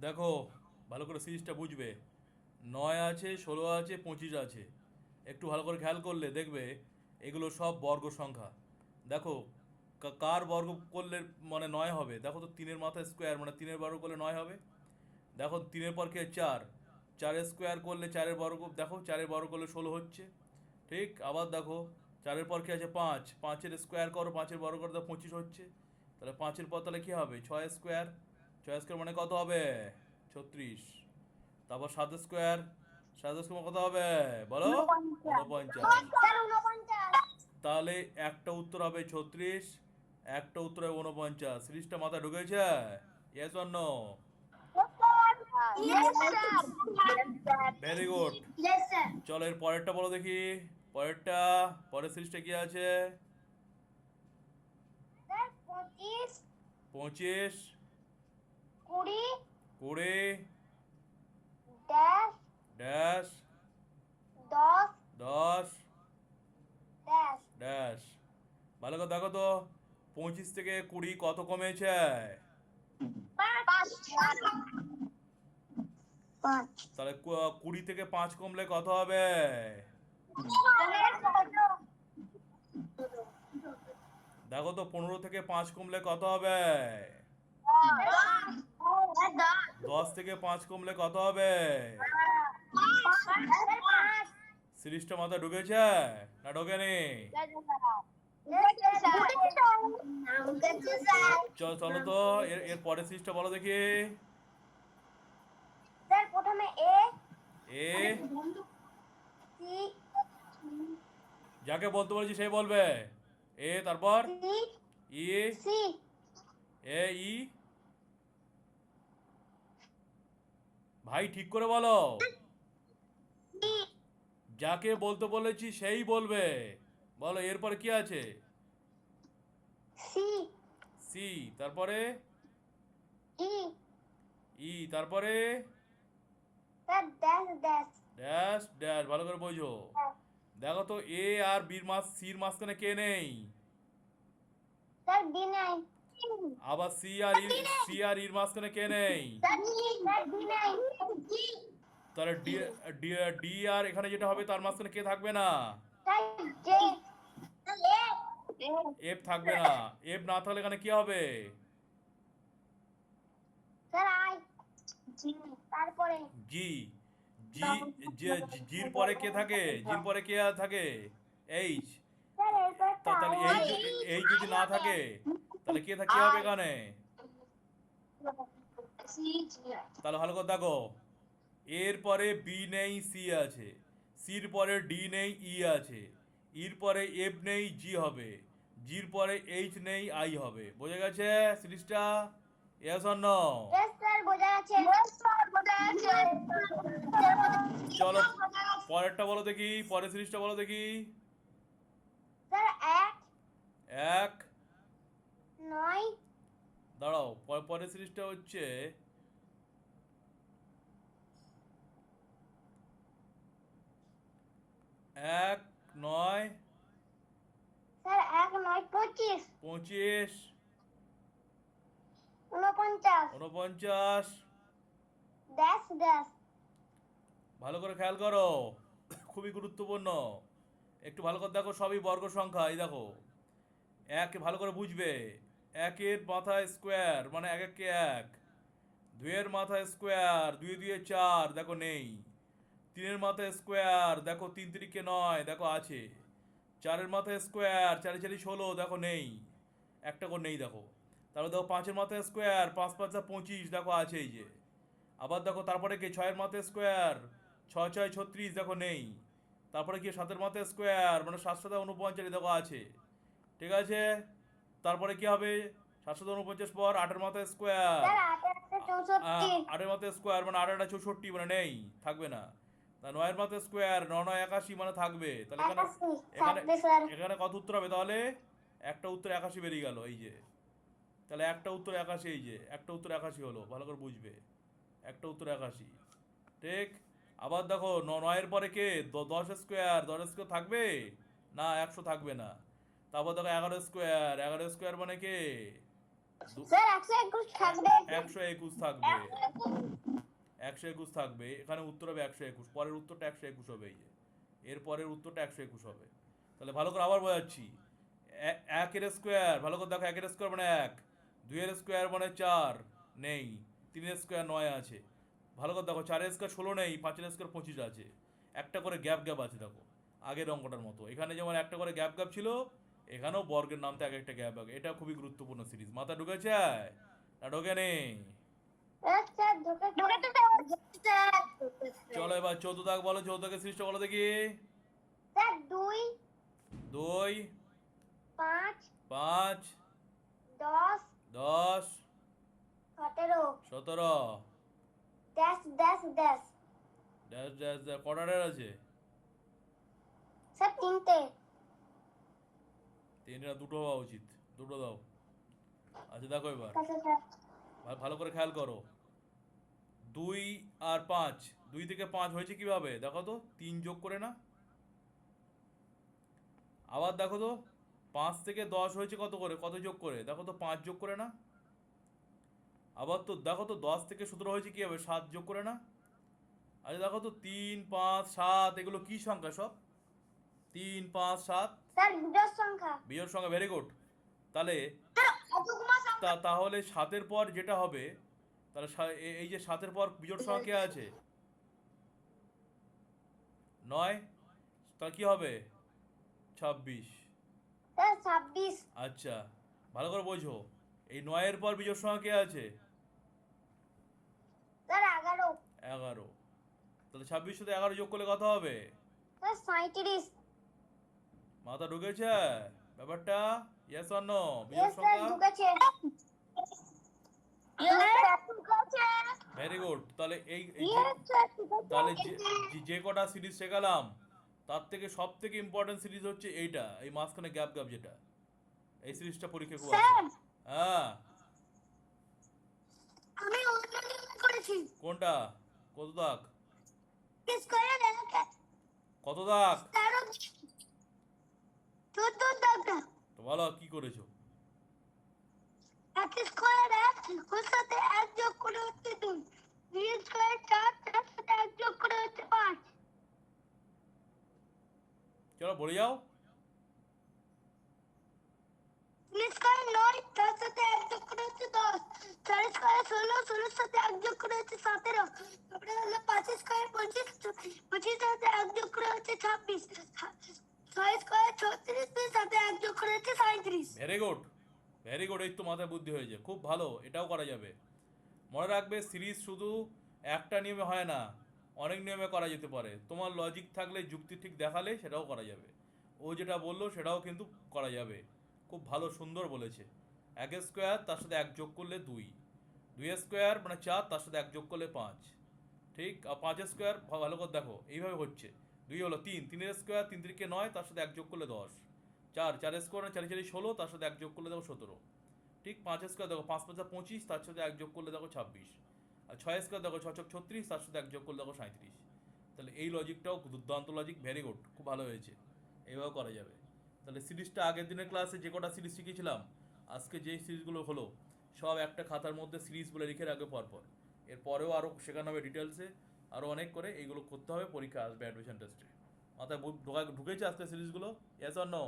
দেখো, ভালো করে সিরিজটা বুঝবে। নয় আছে, ষোলো আছে, পঁচিশ আছে। একটু ভালো করে খেয়াল করলে দেখবে এগুলো সব বর্গ সংখ্যা। দেখো কার বর্গ করলে মানে নয় হবে? দেখো তো তিনের মাথায় স্কোয়ার মানে তিনের বর্গ করলে নয় হবে। দেখো তিনের পর কে? চার। চারের স্কোয়ার করলে চারের বর্গ, দেখো চারের বর্গ করলে ষোলো হচ্ছে। ঠিক? আবার দেখো, চারের পর কি আছে? পাঁচ। পাঁচের স্কোয়ার করো, পাঁচের বর্গ করো পঁচিশ হচ্ছে। তাহলে পাঁচের পর তাহলে কী হবে? ছয় স্কোয়ার ছয় স্কোয়ার মানে কত হবে? ছত্রিশ। তারপর সাত স্কোয়ার সাত স্কোয়ার কত হবে? বলো? উনপঞ্চাশ তাহলে একটা উত্তর হবে ছত্রিশ একটা উত্তর হবে উনপঞ্চাশ সিরিজটা মাথায় ঢুকেছে? ইয়েস স্যার ভেরি গুড চলো এর পরেরটা বলো দেখি। পরেরটা পরের সিরিজটা কি আছে? পঁচিশ। পঁচিশ। কুড়ি কুড়ি ড্যাশ ড্যাশ দশ দশ ড্যাশ ড্যাশ। ভালো করে দেখো তো পঁচিশ থেকে কুড়ি কত কমেছে? তাহলে কুড়ি থেকে পাঁচ কমলে কত হবে? দেখো তো পনেরো থেকে পাঁচ কমলে কত হবে? দশ থেকে পাঁচ কমলে কত হবে? সিরিজটা মাথায় ঢুকেছে? না ঢোকেনি? চল চলো তো এর এর পরের সিরিজটা বলো দেখি। স্যার প্রথমে এ এ যাকে বলতে বলেছি সে বলবে। এ তারপর? E C. এ ই ভাই ঠিক করে বলো। যাকে বলতে বলেছি সেই বলবে। বলো এরপরে কি আছে? সি। তারপরে? ই। তারপরে? ড্যাশ ড্যাশ ভালো করে বোঝো। দেখো তো এ আর বির মাস সির মাঝখানে কে নাই। আবার সি আর ই সি আর ইর মাঝখানে কে নেই? তাহলে ডি ডি আর এখানে যেটা হবে তার মাঝখানে কে থাকবে না? এফ থাকবে না। এফ না থাকলে এখানে কি হবে? জি জি। জির পরে কে থাকে? জির পরে কে থাকে? এইচ। তাহলে এই এই যদি না থাকে তাহলে কে থাকে হবে এখানে? তাহলে ভালো করে দেখো। এর পরে বি নেই সি আছে। সির পরে ডি নেই ই আছে। ইর পরে এফ নেই জি হবে। জির পরে এইচ নেই আই হবে। বোঝা গেছে সিরিজটা? এস ইয়েস বোঝা যাচ্ছে চলো পরেরটা বলো দেখি পরের সিরিজটা বলো দেখি স্যার এক এক নয় দাঁড়াও পরে- পরের সিরিজটা হচ্ছে এক নয়। স্যার এক নয় পঁচিশ। পঁচিশ। উনপঞ্চাশ উনপঞ্চাশ ড্যাশ ড্যাশ ভালো করে খেয়াল করো। খুবই গুরুত্বপূর্ণ। একটু ভালো করে দেখো সবই বর্গ সংখ্যা এই দেখো। এক ভালো করে বুঝবে। একের মাথায় স্কোয়ার মানে এক একে এক। দুয়ের মাথায় স্কোয়ার, দুই দুয়ে চার, দেখো নেই। তিনের মাথায় স্কোয়ার, দেখো তিন তিরিকে নয়, দেখো আছে। চারের মাথায় স্কোয়ার, চারি চারি ষোলো, দেখো নেই। একটা করে নেই, দেখো। তারপর দেখো পাঁচের মাথায় স্কোয়ার, পাঁচ পাঁচা পঁচিশ, দেখো আছে এই যে। আবার দেখো তারপরে কি? ছয়ের মাথায় স্কোয়ার, ছয় ছয় ছত্রিশ, দেখো নেই। তারপরে কি? সাতের মাথায় স্কোয়ার মানে সাত সাথে উনপঞ্চাশ, দেখো আছে। ঠিক আছে? তারপরে কি হবে? সাতশো উনপঞ্চাশ পর আটের মাথায় স্কোয়ার আটের মাথায় স্কোয়ার মানে আট আটা চৌষট্টি মানে নেই থাকবে না। তা নয়ের মাথায় স্কোয়ার ন নয় একাশি মানে থাকবে। তাহলে এখানে এখানে এখানে কত উত্তর হবে তাহলে? একটা উত্তর একাশি বেরিয়ে গেল এই যে। তাহলে একটা উত্তর একাশি এই যে। একটা উত্তর একাশি হলো ভালো করে বুঝবে। একটা উত্তর একাশি। ঠিক? আবার দেখো ন- নয়ের পরে কে? দশ স্কোয়ার দশ স্কোয়ার থাকবে? না একশো থাকবে না। তারপর দেখো এগারো স্কোয়ার এগারো স্কোয়ার মানে কে? একশো একুশ থাকবে। একশো একুশ থাকবে। এখানে উত্তর হবে একশো একুশ পরের উত্তরটা একশো একুশ হবে এই যে। এর পরের উত্তরটা একশো একুশ হবে। তাহলে ভালো করে আবার বোঝাচ্ছি। একের স্কোয়ার ভালো করে দেখো একের স্কোয়ার মানে এক দুইয়ের স্কোয়ার মানে চার নেই। তিনের স্কোয়ার নয় আছে। ভালো করে দেখো চারের স্কোয়ার ষোলো নেই পাঁচের স্কোয়ার পঁচিশ আছে। একটা করে গ্যাপ গ্যাপ আছে দেখো আগের অঙ্কটার মতো। এখানে যেমন একটা করে গ্যাপ গ্যাপ ছিল এখানেও বর্গের নামতে এক একটা গ্যাপ আছে। এটা খুবই গুরুত্বপূর্ণ সিরিজ মাথা ঢুকেছে? না ঢোকে নেই চলো এবার চৌদ্দ দাগ বলো চৌদ্দ দাগের সৃষ্ট বলো দেখি। দুই। দুই। পাঁচ। পাঁচ। দশ। দশ। সতেরো। সতেরো। Dash dash dash. Dash dash dash আছে? স্যার তিনটে। তিনটা দুটো হওয়া উচিত দুটো দাও। আচ্ছা দেখো এবার। আচ্ছা ভালো করে খেয়াল করো। দুই আর পাঁচ দুই থেকে পাঁচ হয়েছে কীভাবে? দেখো তো তিন যোগ করে না। আবার দেখো তো পাঁচ থেকে দশ হয়েছে কত করে? কত যোগ করে? দেখো তো পাঁচ যোগ করে না। আবার তো দেখো তো দশ থেকে সতেরো হয়েছে কি হবে সাত যোগ করে না। আচ্ছা দেখো তো তিন পাঁচ সাত এগুলো কি সংখ্যা সব? তিন পাঁচ সাত। স্যার সংখ্যা। বিজোর সংখ্যা ভেরি গুড তাহলে তা তাহলে সাতের পর যেটা হবে তাহলে এই যে সাতের পর বিজোড় সংখ্যা কে আছে? নয়? তাহলে কি হবে? ছাব্বিশ। ছাব্বিশ। আচ্ছা ভালো করে বোঝো। এই নয়ের পর বিজোড় সংখ্যা কে আছে? এগারো। এগারো। তাহলে ছাব্বিশ সাথে এগারো যোগ করলে কত হবে? স্যার সাঁইত্রিশ। মাথা ঢুকেছে? ব্যাপারটা? ইয়েস অর নো ঢুকেছে। ভেরি গুড তাহলে এই। তাহলে যে কটা সিরিজ শেখালাম তার থেকে সব থেকে ইম্পর্টেন্ট সিরিজ হচ্ছে এইটা এই মাঝখানে গ্যাপ গ্যাপ যেটা। এই সিরিজটা পরীক্ষা খুব হ্যাঁ। আমি করেছি। কোনটা? কত দাগ? কত দাগ? তেরো চোদ্দ তো। বলো কি করেছ? এক স্কয়ার এক ওর সাথে এক যোগ করে হচ্ছে দুই। দুই স্কয়ার চার তার সাথে এক যোগ করে হচ্ছে পাঁচ। চলো বলে যাও। তিন স্কয়ার নয় তার সাথে এক যোগ করে হচ্ছে দশ। চার স্কয়ার ষোলো ষোলোর সাথে এক যোগ করে হচ্ছে সতেরো। তারপরে হলো পাঁচ স্কয়ার পঁচিশ পঁচিশের সাথে এক যোগ করে হচ্ছে ছাব্বিশ। ছয় ভেরি গুড ভেরি গুড এই তো মাথায় বুদ্ধি হয়েছে। খুব ভালো, এটাও করা যাবে। মনে রাখবে, সিরিজ শুধু একটা নিয়মে হয় না, অনেক নিয়মে করা যেতে পারে। তোমার লজিক থাকলে, যুক্তি ঠিক দেখালে সেটাও করা যাবে। ও যেটা বলল, সেটাও কিন্তু করা যাবে। খুব ভালো, সুন্দর বলেছে। এক স্কোয়ার তার সাথে এক যোগ করলে দুই। দুই স্কোয়ার মানে চার, তার সাথে এক যোগ করলে পাঁচ। ঠিক? আর পাঁচ স্কোয়ার ভালো করে দেখো, এইভাবে হচ্ছে। দুই হলো তিন। তিনের স্কোয়ার তিন তিরিকে নয়, তার সাথে এক যোগ করলে দশ। চার চার স্কোয়ার চারি চারি ষোলো, তার সাথে এক যোগ করলে দেখো সতেরো। ঠিক পাঁচ স্কোয়ার দেখো পাঁচ পাঁচা পঁচিশ, তার সাথে এক যোগ করলে দেখো ছাব্বিশ। আর ছয় স্কোয়ার দেখো ছচক ছত্রিশ, তার সাথে এক যোগ করলে দেখো সাঁত্রিশ তাহলে এই লজিকটাও দুর্দান্ত লজিক ভেরি গুড খুব ভালো হয়েছে। এইভাবে করা যাবে। তাহলে সিরিজটা আগের দিনের ক্লাসে যে কটা সিরিজ শিখেছিলাম আজকে যেই সিরিজগুলো হলো, সব একটা খাতার মধ্যে সিরিজ বলে লিখে রাখবে পরপর। এরপরেও আরও শেখানো হবে ডিটেলসে আরও অনেক করে এইগুলো করতে হবে পরীক্ষা আসবে অ্যাডমিশন টেস্টে মাথায় ঢোকা ঢুকেছে। আজকে সিরিজগুলো এস অর নো